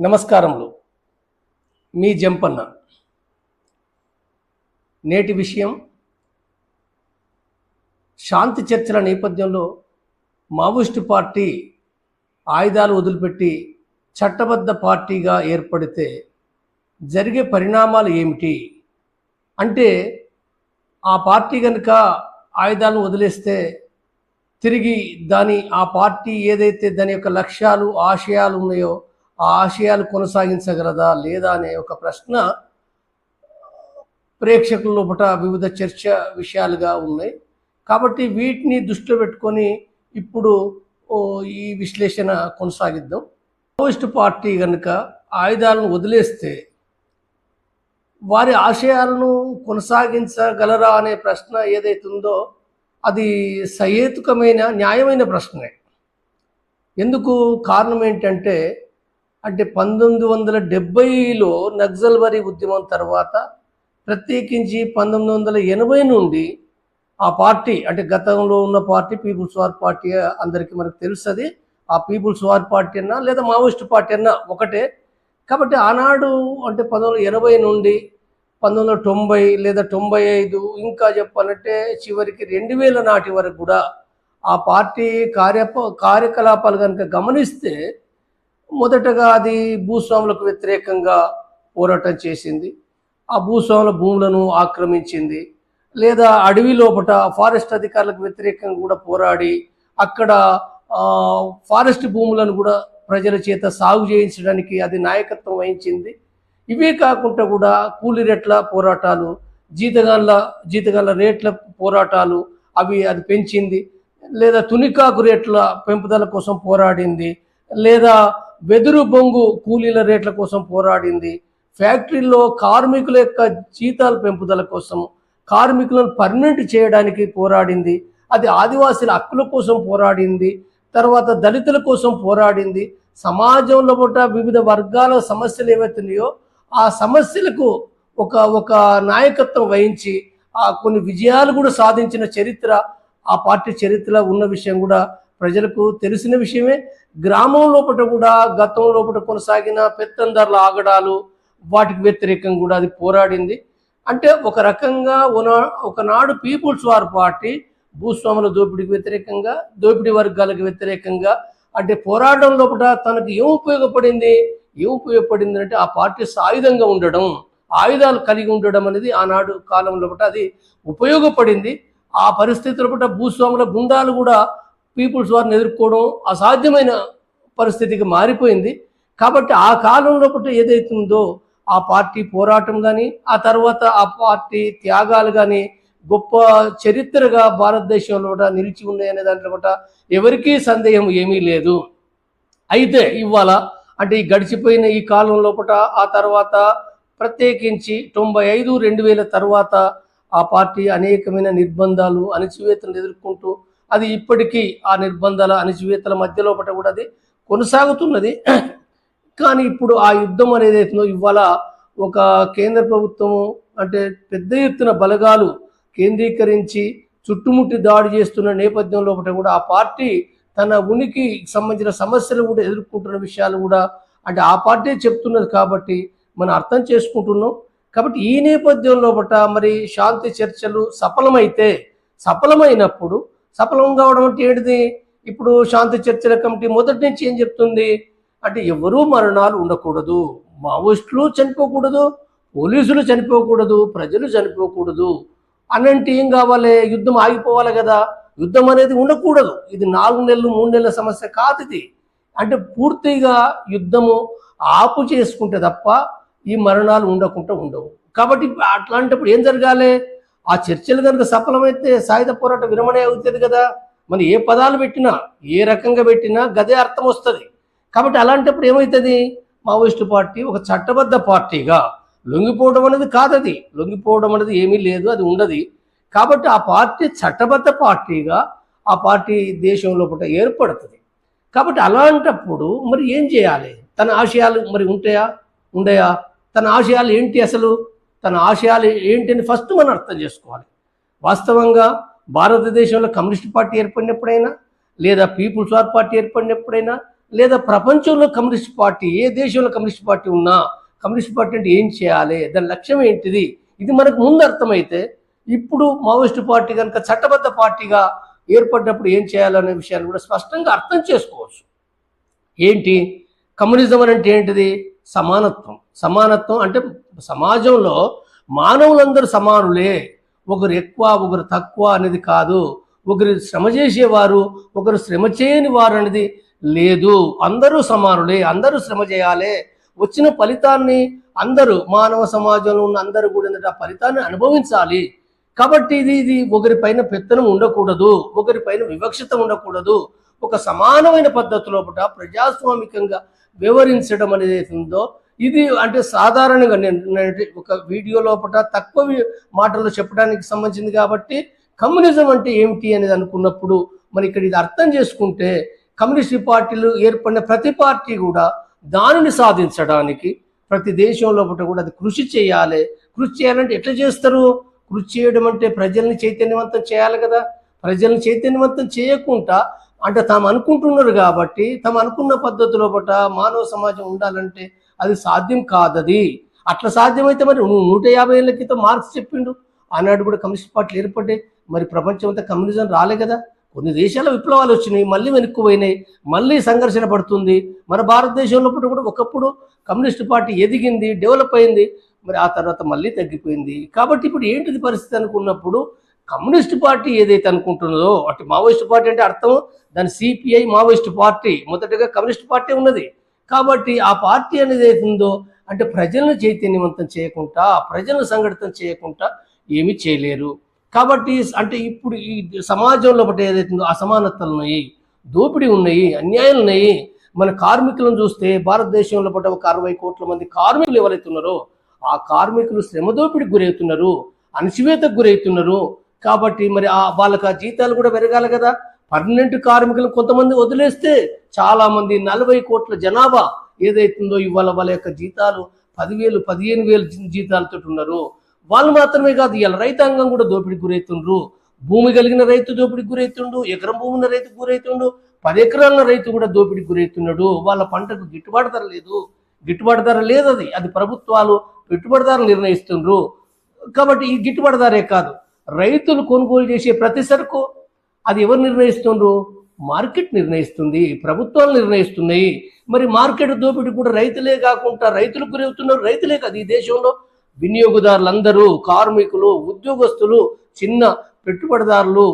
నమస్కారములు. మీ జంపన్న. నేటి విషయం శాంతి చర్చల నేపథ్యంలో మావోయిస్టు పార్టీ ఆయుధాలు వదిలిపెట్టి చట్టబద్ధ పార్టీగా ఏర్పడితే జరిగే పరిణామాలు ఏమిటి? అంటే ఆ పార్టీ కనుక ఆయుధాలను వదిలేస్తే తిరిగి దాని ఆ పార్టీ ఏదైతే దాని యొక్క లక్ష్యాలు ఆశయాలు ఉన్నాయో ఆ ఆశయాలు కొనసాగించగలదా లేదా అనే ఒక ప్రశ్న ప్రేక్షకుల లోపల వివిధ చర్చ విషయాలుగా ఉన్నాయి. కాబట్టి వీటిని దృష్టిలో పెట్టుకొని ఇప్పుడు ఈ విశ్లేషణ కొనసాగిద్దాం. మావోయిస్టు పార్టీ కనుక ఆయుధాలను వదిలేస్తే వారి ఆశయాలను కొనసాగించగలరా అనే ప్రశ్న ఏదైతుందో ఉందో అది సహేతుకమైన న్యాయమైన ప్రశ్నే. ఎందుకు కారణం ఏంటంటే అంటే పంతొమ్మిది వందల డెబ్బైలో నక్సల్బరీ ఉద్యమం తర్వాత ప్రత్యేకించి పంతొమ్మిది వందల ఎనభై నుండి ఆ పార్టీ అంటే గతంలో ఉన్న పార్టీ పీపుల్స్ వార్ పార్టీ అందరికీ మనకు తెలుస్తుంది. ఆ పీపుల్స్ వార్ పార్టీ అన్నా లేదా మావోయిస్ట్ పార్టీ అన్నా ఒకటే. కాబట్టి ఆనాడు అంటే పంతొమ్మిది ఎనభై నుండి పంతొమ్మిది వందల తొంభై లేదా తొంభై ఐదు ఇంకా చెప్పాలంటే చివరికి రెండు వేల నాటి వరకు కూడా ఆ పార్టీ కార్యప కార్యకలాపాలు కనుక గమనిస్తే మొదటగా అది భూస్వాములకు వ్యతిరేకంగా పోరాటం చేసింది. ఆ భూస్వాముల భూములను ఆక్రమించింది. లేదా అడవి లోపట ఫారెస్ట్ అధికారులకు వ్యతిరేకంగా కూడా పోరాడి అక్కడ ఫారెస్ట్ భూములను కూడా ప్రజల చేత సాగు చేయించడానికి అది నాయకత్వం వహించింది. ఇవే కాకుండా కూడా కూలి రేట్ల పోరాటాలు జీతగాళ్ళ జీతగాళ్ళ రేట్ల పోరాటాలు అవి అది పెంచింది. లేదా తునికాకు రేట్ల పెంపుదల కోసం పోరాడింది. లేదా వెదురు బొంగు కూలీల రేట్ల కోసం పోరాడింది. ఫ్యాక్టరీల్లో కార్మికుల యొక్క జీతాల పెంపుదల కోసం కార్మికులను పర్మనెంట్ చేయడానికి పోరాడింది. అది ఆదివాసీల హక్కుల కోసం పోరాడింది. తర్వాత దళితుల కోసం పోరాడింది. సమాజంలో పూట వివిధ వర్గాల సమస్యలు ఏవైతున్నాయో ఆ సమస్యలకు ఒక ఒక నాయకత్వం వహించి ఆ కొన్ని విజయాలు కూడా సాధించిన చరిత్ర ఆ పార్టీ చరిత్రలో ఉన్న విషయం కూడా ప్రజలకు తెలిసిన విషయమే. గ్రామం లోపల కూడా గతం లోపల కొనసాగిన పెత్తందర్ల ఆగడాలు వాటికి వ్యతిరేకంగా కూడా అది పోరాడింది. అంటే ఒక రకంగా ఒకనాడు పీపుల్స్ వార్ పార్టీ భూస్వాముల దోపిడీకి వ్యతిరేకంగా దోపిడీ వర్గాలకు వ్యతిరేకంగా అంటే పోరాటం లోపల తనకు ఏం ఉపయోగపడింది? ఏం ఉపయోగపడింది అంటే ఆ పార్టీ సాయుధంగా ఉండడం ఆయుధాలు కలిగి ఉండడం అనేది ఆనాడు కాలం లోపల అది ఉపయోగపడింది. ఆ పరిస్థితుల పట్ల భూస్వాముల గుండాలు కూడా పీపుల్స్ వారిని ఎదుర్కోవడం అసాధ్యమైన పరిస్థితికి మారిపోయింది. కాబట్టి ఆ కాలంలో ఏదైతుందో ఆ పార్టీ పోరాటం కానీ ఆ తర్వాత ఆ పార్టీ త్యాగాలు కానీ గొప్ప చరిత్రగా భారతదేశంలో కూడా నిలిచి ఉన్నాయనే దాంట్లో కూడా ఎవరికీ సందేహం ఏమీ లేదు. అయితే ఇవాళ అంటే ఈ గడిచిపోయిన ఈ కాలం లోపల ఆ తర్వాత ప్రత్యేకించి తొంభై ఐదు రెండు వేల తర్వాత ఆ పార్టీ అనేకమైన నిర్బంధాలు అణచివేతను ఎదుర్కొంటూ అది ఇప్పటికీ ఆ నిర్బంధాల అణచివేతల మధ్యలో లోపల కూడా అది కొనసాగుతున్నది. కానీ ఇప్పుడు ఆ యుద్ధం అనేది అవుతుందో ఇవాళ ఒక కేంద్ర ప్రభుత్వము అంటే పెద్ద ఎత్తున బలగాలు కేంద్రీకరించి చుట్టుముట్టి దాడి చేస్తున్న నేపథ్యంలో ఒకటి కూడా ఆ పార్టీ తన ఉనికి సంబంధించిన సమస్యలు కూడా ఎదుర్కొంటున్న విషయాలు కూడా అంటే ఆ పార్టీ చెప్తున్నది కాబట్టి మనం అర్థం చేసుకుంటున్నాం. కాబట్టి ఈ నేపథ్యంలో మరి శాంతి చర్చలు సఫలమైతే సఫలమైనప్పుడు సఫలం కావడం అంటే ఏంటిది? ఇప్పుడు శాంతి చర్చల కమిటీ మొదటి నుంచి ఏం చెప్తుంది? అంటే ఎవరూ మరణాలు ఉండకూడదు. మావోయిస్టులు చనిపోకూడదు. పోలీసులు చనిపోకూడదు. ప్రజలు చనిపోకూడదు. అన్నంటే ఏం కావాలి? యుద్ధం ఆగిపోవాలి కదా. యుద్ధం అనేది ఉండకూడదు. ఇది నాలుగు నెలలు మూడు నెలల సమస్య కాదు ఇది. అంటే పూర్తిగా యుద్ధము ఆపు చేసుకుంటే తప్ప ఈ మరణాలు ఉండకుండా ఉండవు. కాబట్టి అట్లాంటప్పుడు ఏం జరగాలి? ఆ చర్చలు కనుక సఫలమైతే సాయుధ పోరాట విరమణ అవుతుంది కదా. మనం ఏ పదాలు పెట్టినా ఏ రకంగా పెట్టినా గదే అర్థం వస్తుంది. కాబట్టి అలాంటప్పుడు ఏమవుతుంది మావోయిస్టు పార్టీ ఒక చట్టబద్ధ పార్టీగా లొంగిపోవడం అనేది కాదది. లొంగిపోవడం అనేది ఏమీ లేదు అది ఉండదు. కాబట్టి ఆ పార్టీ చట్టబద్ధ పార్టీగా ఆ పార్టీ దేశంలో పూట ఏర్పడుతుంది. కాబట్టి అలాంటప్పుడు మరి ఏం చేయాలి? తన ఆశయాలు మరి ఉంటాయా? ఉండయా? తన ఆశయాలు ఏంటి అసలు? తన ఆశయాలు ఏంటి అని ఫస్ట్ మనం అర్థం చేసుకోవాలి. వాస్తవంగా భారతదేశంలో కమ్యూనిస్ట్ పార్టీ ఏర్పడినప్పుడైనా లేదా పీపుల్స్ వార్ పార్టీ ఏర్పడినప్పుడైనా లేదా ప్రపంచంలో కమ్యూనిస్ట్ పార్టీ ఏ దేశంలో కమ్యూనిస్ట్ పార్టీ ఉన్నా కమ్యూనిస్ట్ పార్టీ అంటే ఏం చేయాలి దాని లక్ష్యం ఏంటిది ఇది మనకు ముందు అర్థమైతే ఇప్పుడు మావోయిస్టు పార్టీ కనుక చట్టబద్ధ పార్టీగా ఏర్పడినప్పుడు ఏం చేయాలనే విషయాన్ని కూడా స్పష్టంగా అర్థం చేసుకోవచ్చు. ఏంటి? కమ్యూనిజం అని అంటే ఏంటిది? సమానత్వం. సమానత్వం అంటే సమాజంలో మానవులందరూ సమానులే. ఒకరు ఎక్కువ ఒకరు తక్కువ అనేది కాదు. ఒకరు శ్రమ చేసేవారు ఒకరు శ్రమ చేయని వారు అనేది లేదు. అందరూ సమానులే అందరూ శ్రమ చేయాలి. వచ్చిన ఫలితాన్ని అందరూ మానవ సమాజంలో ఉన్న అందరూ కూడా ఆ ఫలితాన్ని అనుభవించాలి. కాబట్టి ఇది ఇది ఒకరిపైన పెత్తనం ఉండకూడదు. ఒకరిపైన వివక్షత ఉండకూడదు. ఒక సమానమైన పద్ధతిలో పుట ప్రజాస్వామికంగా వివరించడం అనేది అవుతుందో ఉందో ఇది అంటే సాధారణంగా నేను ఒక వీడియో లోపల తక్కువ మాటల్లో చెప్పడానికి సంబంధించింది కాబట్టి కమ్యూనిజం అంటే ఏమిటి అనేది అనుకున్నప్పుడు మరి ఇక్కడ ఇది అర్థం చేసుకుంటే కమ్యూనిస్ట్ పార్టీలు ఏర్పడిన ప్రతి పార్టీ కూడా దానిని సాధించడానికి ప్రతి దేశం లోపల కూడా అది కృషి చేయాలి. కృషి చేయాలంటే ఎట్లా చేస్తారు? కృషి చేయడం అంటే ప్రజల్ని చైతన్యవంతం చేయాలి కదా. ప్రజల్ని చైతన్యవంతం చేయకుండా అంటే తాము అనుకుంటున్నారు కాబట్టి తాము అనుకున్న పద్ధతిలో పట మానవ సమాజం ఉండాలంటే అది సాధ్యం కాదది. అట్లా సాధ్యమైతే మరి నూట యాభై ఏళ్ళ క్రితం మార్క్స్ చెప్పిండు. ఆనాడు కూడా కమ్యూనిస్ట్ పార్టీలు ఏర్పడ్డాయి. మరి ప్రపంచం అంతా కమ్యూనిజం రాలే కదా. కొన్ని దేశాల విప్లవాలు వచ్చినాయి మళ్ళీ వెనక్కు పోయినాయి మళ్ళీ సంఘర్షణ పడుతుంది. మన భారతదేశంలో కూడా ఒకప్పుడు కమ్యూనిస్ట్ పార్టీ ఎదిగింది డెవలప్ అయింది. మరి ఆ తర్వాత మళ్ళీ తగ్గిపోయింది. కాబట్టి ఇప్పుడు ఏంటిది పరిస్థితి అనుకున్నప్పుడు కమ్యూనిస్ట్ పార్టీ ఏదైతే అనుకుంటున్నదో అటు మావోయిస్ట్ పార్టీ అంటే అర్థం దాని సిపిఐ మావోయిస్ట్ పార్టీ మొదటగా కమ్యూనిస్ట్ పార్టీ ఉన్నది. కాబట్టి ఆ పార్టీ అనేది ఏదైతుందో అంటే ప్రజలను చైతన్యవంతం చేయకుండా ప్రజలను సంఘటితం చేయకుండా ఏమీ చేయలేరు. కాబట్టి అంటే ఇప్పుడు ఈ సమాజంలో ఒకటి ఏదైతుందో అసమానతలు ఉన్నాయి దోపిడీ ఉన్నాయి అన్యాయాలు ఉన్నాయి. మన కార్మికులను చూస్తే భారతదేశంలో పట్ల ఒక అరవై కోట్ల మంది కార్మికులు ఎవరైతున్నారో ఆ కార్మికులు శ్రమదోపిడికి గురవుతున్నారు అణచివేతకు గురవుతున్నారు. కాబట్టి మరి ఆ వాళ్ళకి ఆ జీతాలు కూడా పెరగాలి కదా. పర్మనెంట్ కార్మికులు కొంతమంది వదిలేస్తే చాలా మంది నలభై కోట్ల జనాభా ఏదైతుందో ఇవాళ వాళ్ళ యొక్క జీతాలు పదివేలు పదిహేను వేలు జీతాలతో ఉన్నారు. వాళ్ళు మాత్రమే కాదు ఇవాళ రైతాంగం కూడా దోపిడీకి గురవుతుండ్రు భూమి కలిగిన రైతు దోపిడీకి గురవుతుండు ఎకరం భూమి ఉన్న రైతు గురవుతుండు పది ఎకరాల రైతు కూడా దోపిడీకి గురవుతున్నాడు వాళ్ళ పంటకు గిట్టుబాటు ధర లేదు. గిట్టుబాటు ధర లేదు అది. అది ప్రభుత్వాలు పెట్టుబడిదారులు నిర్ణయిస్తుండ్రు. కాబట్టి ఈ గిట్టుబాటు ధరే కాదు. రైతులు కొనుగోలు చేసే ప్రతి సరుకు అది ఎవరు నిర్ణయిస్తుండ్రు? మార్కెట్ నిర్ణయిస్తుంది ప్రభుత్వాలు నిర్ణయిస్తున్నాయి. మరి మార్కెట్ దోపిడీ కూడా రైతులే కాకుండా రైతులు గురవుతున్నారు. రైతులే కాదు ఈ దేశంలో వినియోగదారులందరూ కార్మికులు ఉద్యోగస్తులు చిన్న పెట్టుబడిదారులు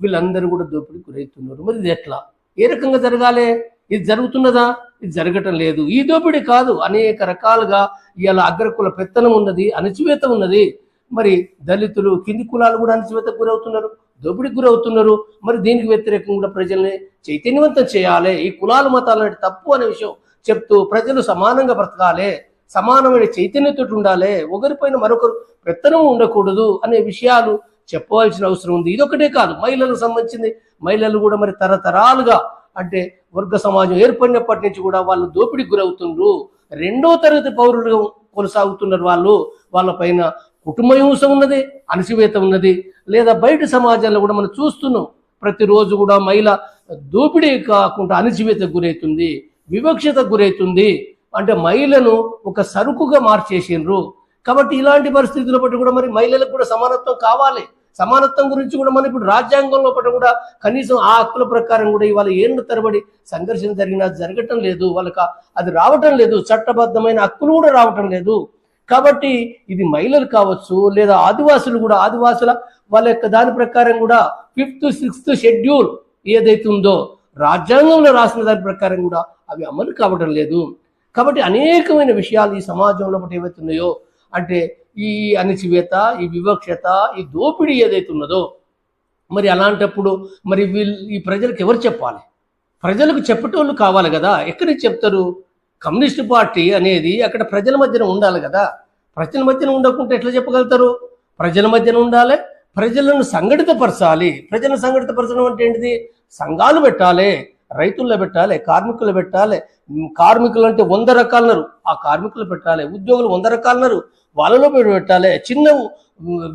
వీళ్ళందరూ కూడా దోపిడీ గురవుతున్నారు. మరి ఇది ఎట్లా? ఏ రకంగా జరగాలి? ఇది జరుగుతున్నదా? ఇది జరగటం లేదు. ఈ దోపిడీ కాదు అనేక రకాలుగా ఇవాళ అగ్రకుల పెత్తనం ఉన్నది అణచివేత ఉన్నది. మరి దళితులు కింది కులాలు కూడా అణచివేతకు గురవుతున్నారు దోపిడికి గురవుతున్నారు. మరి దీనికి వ్యతిరేకంగా కూడా ప్రజల్ని చైతన్యవంతం చేయాలి. ఈ కులాలు మతాలు తప్పు అనే విషయం చెప్తూ ప్రజలు సమానంగా బ్రతకాలి. సమానమైన చైతన్యతో ఉండాలి. ఒకరిపైన మరొకరు పెత్తనం ఉండకూడదు అనే విషయాలు చెప్పవలసిన అవసరం ఉంది. ఇదొకటే కాదు మహిళలకు సంబంధించింది. మహిళలు కూడా మరి తరతరాలుగా అంటే వర్గ సమాజం ఏర్పడినప్పటి నుంచి కూడా వాళ్ళు దోపిడికి గురవుతుండ్రు. రెండో తరగతి పౌరులుగా కొనసాగుతున్నారు వాళ్ళు. వాళ్ళ పైన కుటుంబ హింస ఉన్నది అణచివేత ఉన్నది లేదా బయట సమాజంలో కూడా మనం చూస్తున్నాం ప్రతిరోజు కూడా మహిళ దోపిడీ కాకుండా అణచివేతకు గురవుతుంది వివక్షతకు గురవుతుంది. అంటే మహిళను ఒక సరుకుగా మార్చేసిండ్రు. కాబట్టి ఇలాంటి పరిస్థితుల బట్టి కూడా మరి మహిళలకు కూడా సమానత్వం కావాలి. సమానత్వం గురించి కూడా మనం ఇప్పుడు రాజ్యాంగంలో పట్ల కూడా కనీసం ఆ హక్కుల ప్రకారం కూడా ఇవాళ ఏళ్ళ తరబడి సంఘర్షణ జరిగినా జరగటం లేదు. వాళ్ళకి అది రావటం లేదు. చట్టబద్ధమైన హక్కులు కూడా రావటం లేదు. కాబట్టి ఇది మహిళలు కావచ్చు లేదా ఆదివాసులు కూడా ఆదివాసుల వాళ్ళ యొక్క దాని ప్రకారం కూడా ఫిఫ్త్ సిక్స్త్ షెడ్యూల్ ఏదైతే ఉందో రాజ్యాంగంలో రాసిన దాని ప్రకారం కూడా అవి అమలు కావడం లేదు. కాబట్టి అనేకమైన విషయాలు ఈ సమాజంలో ఒకటి ఏవైతే అంటే ఈ అణచివేత ఈ వివక్షత ఈ దోపిడీ ఏదైతే ఉన్నదో మరి అలాంటప్పుడు మరి వీళ్ళు ఈ ప్రజలకు ఎవరు చెప్పాలి? ప్రజలకు చెప్పేటోళ్ళు కావాలి కదా. ఎక్కడికి చెప్తారు? కమ్యూనిస్ట్ పార్టీ అనేది అక్కడ ప్రజల మధ్యన ఉండాలి కదా. ప్రజల మధ్యన ఉండకుంటే ఎట్లా చెప్పగలుగుతారు? ప్రజల మధ్యన ఉండాలి ప్రజలను సంఘటితపరచాలి. ప్రజలను సంఘటితపరచడం అంటే ఏంటిది? సంఘాలు పెట్టాలి రైతుల్లో పెట్టాలి కార్మికులు పెట్టాలి. కార్మికులు అంటే వంద రకాలున్నారు. ఆ కార్మికులు పెట్టాలి ఉద్యోగులు వంద రకాలన్నారు. వాళ్ళలో పెట్టాలి. చిన్న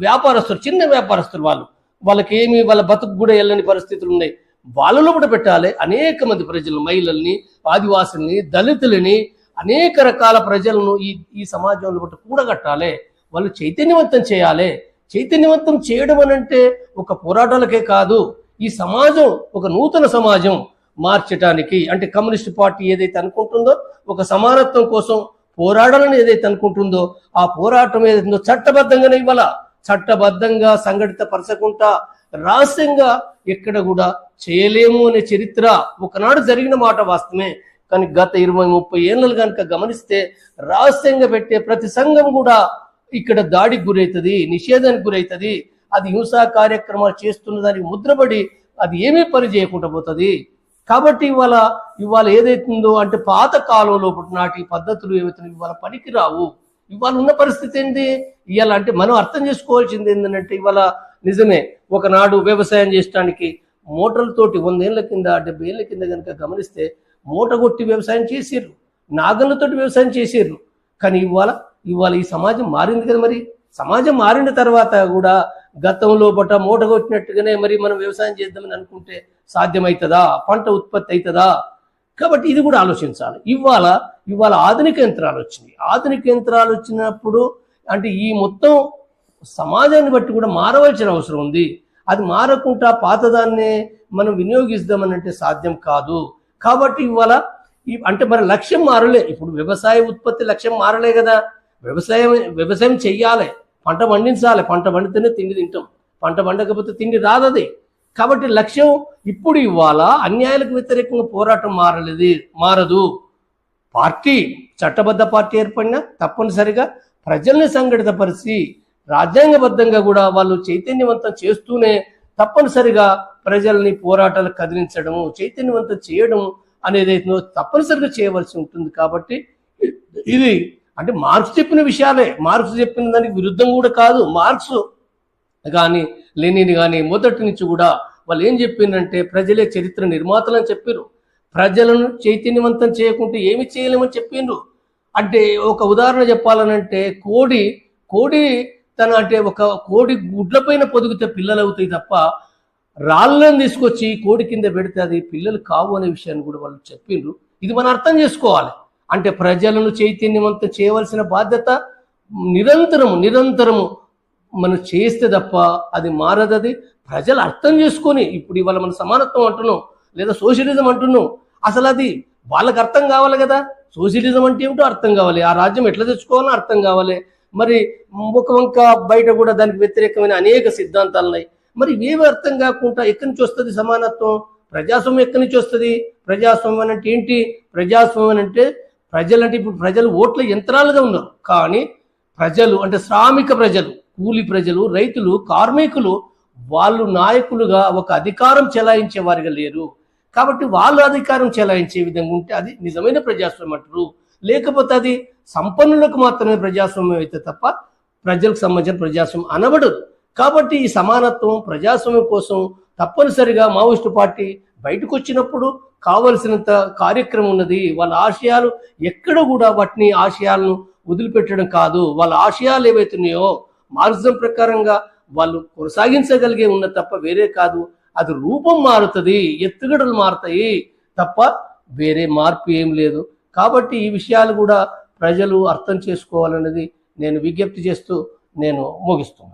వ్యాపారస్తులు చిన్న వ్యాపారస్తులు వాళ్ళు. వాళ్ళకి ఏమి వాళ్ళ బతుకు కూడా వెళ్ళని పరిస్థితులు ఉన్నాయి. వాళ్ళలో కూడా పెట్టాలి. అనేక మంది ప్రజలను మహిళల్ని ఆదివాసుల్ని దళితులని అనేక రకాల ప్రజలను ఈ ఈ సమాజంలో బట్టి కూడగట్టాలి. వాళ్ళు చైతన్యవంతం చేయాలి. చైతన్యవంతం చేయడం అనంటే ఒక పోరాటాలకే కాదు. ఈ సమాజం ఒక నూతన సమాజం మార్చటానికి అంటే కమ్యూనిస్ట్ పార్టీ ఏదైతే అనుకుంటుందో ఒక సమానత్వం కోసం పోరాడాలని ఏదైతే అనుకుంటుందో ఆ పోరాటం ఏదైతుందో చట్టబద్ధంగానే ఇవ్వాల? చట్టబద్ధంగా సంఘటిత పరచకుండా రహస్యంగా ఎక్కడ కూడా చేయలేము అనే చరిత్ర ఒకనాడు జరిగిన మాట వాస్తవమే. కానీ గత ఇరవై ముప్పై ఏళ్ళు కనుక గమనిస్తే రహస్యంగా పెట్టే ప్రతి సంఘం కూడా ఇక్కడ దాడికి గురవుతుంది నిషేధానికి గురవుతుంది అది హింసా కార్యక్రమాలు చేస్తున్న దానికి ముద్రపడి అది ఏమీ పని చేయకుండా పోతుంది. కాబట్టి ఇవాళ ఇవాళ ఏదైతుందో అంటే పాత కాలంలో నాటి పద్ధతులు ఏవైతున్నాయి ఇవాళ పనికి రావు ఇవాళ ఉన్న పరిస్థితి ఏంటి ఇవాళ అంటే మనం అర్థం చేసుకోవాల్సింది ఏంటంటే ఇవాళ నిజమే ఒకనాడు వ్యవసాయం చేయడానికి మోటార్లతోటి వందేళ్ళ కింద డెబ్బై ఏళ్ళ కింద కనుక గమనిస్తే మూట కొట్టి వ్యవసాయం చేసిర్రు. నాగళ్ళతోటి వ్యవసాయం చేసిర్రు. కానీ ఇవాళ ఇవాళ ఈ సమాజం మారింది కదా మరి? సమాజం మారిన తర్వాత కూడా గతంలో బట్ట మూట కొట్టినట్టుగానే మరి మనం వ్యవసాయం చేద్దామని అనుకుంటే సాధ్యమవుతుందా పంట ఉత్పత్తి అవుతుందా కాబట్టి ఇది కూడా ఆలోచించాలి. ఇవాళ ఇవాళ ఆధునిక యంత్రాలు వచ్చినాయి. ఆధునిక యంత్రాలు వచ్చినప్పుడు అంటే ఈ మొత్తం సమాజాన్ని బట్టి కూడా మారవలసిన అవసరం ఉంది. అది మారకుండా పాతదాన్నే మనం వినియోగిస్తామని అంటే సాధ్యం కాదు. కాబట్టి ఇవాళ ఈ అంటే మరి లక్ష్యం మారలే. ఇప్పుడు వ్యవసాయ ఉత్పత్తి లక్ష్యం మారలే కదా. వ్యవసాయం వ్యవసాయం చెయ్యాలి. పంట పండించాలి. పంట పండితేనే తిండి తింటాం. పంట పండకపోతే తిండి రాదది. కాబట్టి లక్ష్యం ఇప్పుడు ఇవాళ అన్యాయాలకు వ్యతిరేకంగా పోరాటం మారలేదు మారదు. పార్టీ చట్టబద్ధ పార్టీ ఏర్పడినా తప్పనిసరిగా ప్రజల్ని సంఘటితపరిచి రాజ్యాంగబద్ధంగా కూడా వాళ్ళు చైతన్యవంతం చేస్తూనే తప్పనిసరిగా ప్రజల్ని పోరాటాలు కదిలించడము చైతన్యవంతం చేయడం అనేది అయితే తప్పనిసరిగా చేయవలసి ఉంటుంది కాబట్టి ఇది అంటే మార్క్స్ చెప్పిన విషయాలే. మార్క్స్ చెప్పిన దానికి విరుద్ధం కూడా కాదు. మార్క్స్ కానీ లెనిన్ కానీ మొదటి నుంచి కూడా వాళ్ళు ఏం చెప్పిందంటే ప్రజలే చరిత్ర నిర్మాతలు అని చెప్పారు ప్రజలను చైతన్యవంతం చేయకుంటే ఏమి చేయలేమని చెప్పిండ్రు అంటే ఒక ఉదాహరణ చెప్పాలనంటే కోడి కోడి తన అంటే ఒక కోడి గుడ్లపైన పొదిగితే పిల్లలు అవుతాయి తప్ప రాళ్ళని తీసుకొచ్చి కోడి కింద పెడితే అది పిల్లలు కావు అనే విషయాన్ని కూడా వాళ్ళు చెప్పిండ్రు. ఇది మనం అర్థం చేసుకోవాలి. అంటే ప్రజలను చైతన్యవంతం చేయవలసిన బాధ్యత నిరంతరము నిరంతరము మనం చేస్తే తప్ప అది మారదది. ప్రజలు అర్థం చేసుకొని ఇప్పుడు ఇవాళ మన సమానత్వం అంటున్నాం లేదా సోషలిజం అంటున్నాం. అసలు అది వాళ్ళకి అర్థం కావాలి కదా? సోషలిజం అంటే ఏమిటో అర్థం కావాలి. ఆ రాజ్యం ఎట్లా తెచ్చుకోవాలో అర్థం కావాలి. మరి ఒక వంక బయట కూడా దానికి వ్యతిరేకమైన అనేక సిద్ధాంతాలు ఉన్నాయి మరి ఇవేవి అర్థం కాకుండా ఎక్కడి నుంచి వస్తుంది సమానత్వం? ప్రజాస్వామ్యం ఎక్కడి నుంచి వస్తుంది? ప్రజాస్వామ్యం అంటే ఏంటి? ప్రజాస్వామ్యం అంటే ప్రజలంటే ఇప్పుడు ప్రజలు ఓట్ల యంత్రాలుగా ఉన్నారు. కానీ ప్రజలు అంటే శ్రామిక ప్రజలు కూలి ప్రజలు రైతులు కార్మికులు వాళ్ళు నాయకులుగా ఒక అధికారం చెలాయించే వారిగా లేరు. కాబట్టి వాళ్ళు అధికారం చెలాయించే విధంగా ఉంటే అది నిజమైన ప్రజాస్వామ్యం అంటారు. లేకపోతే అది సంపన్నులకు మాత్రమే ప్రజాస్వామ్యం అయితే తప్ప ప్రజలకు సంబంధించిన ప్రజాస్వామ్యం అనబడదు. కాబట్టి ఈ సమానత్వం ప్రజాస్వామ్యం కోసం తప్పనిసరిగా మావోయిస్టు పార్టీ బయటకు వచ్చినప్పుడు కావలసినంత కార్యక్రమం ఉన్నది. వాళ్ళ ఆశయాలు ఎక్కడ కూడా వాటిని ఆశయాలను వదిలిపెట్టడం కాదు. వాళ్ళ ఆశయాలు ఏవైతున్నాయో మార్గం ప్రకారంగా వాళ్ళు కొనసాగించగలిగే ఉన్న తప్ప వేరే కాదు. అది రూపం మారుతుంది ఎత్తుగడలు మారుతాయి తప్ప వేరే మార్పు ఏం లేదు. కాబట్టి ఈ విషయాలు కూడా ప్రజలు అర్థం చేసుకోవాలనేది నేను విజ్ఞప్తి చేస్తూ నేను ముగిస్తున్నాను.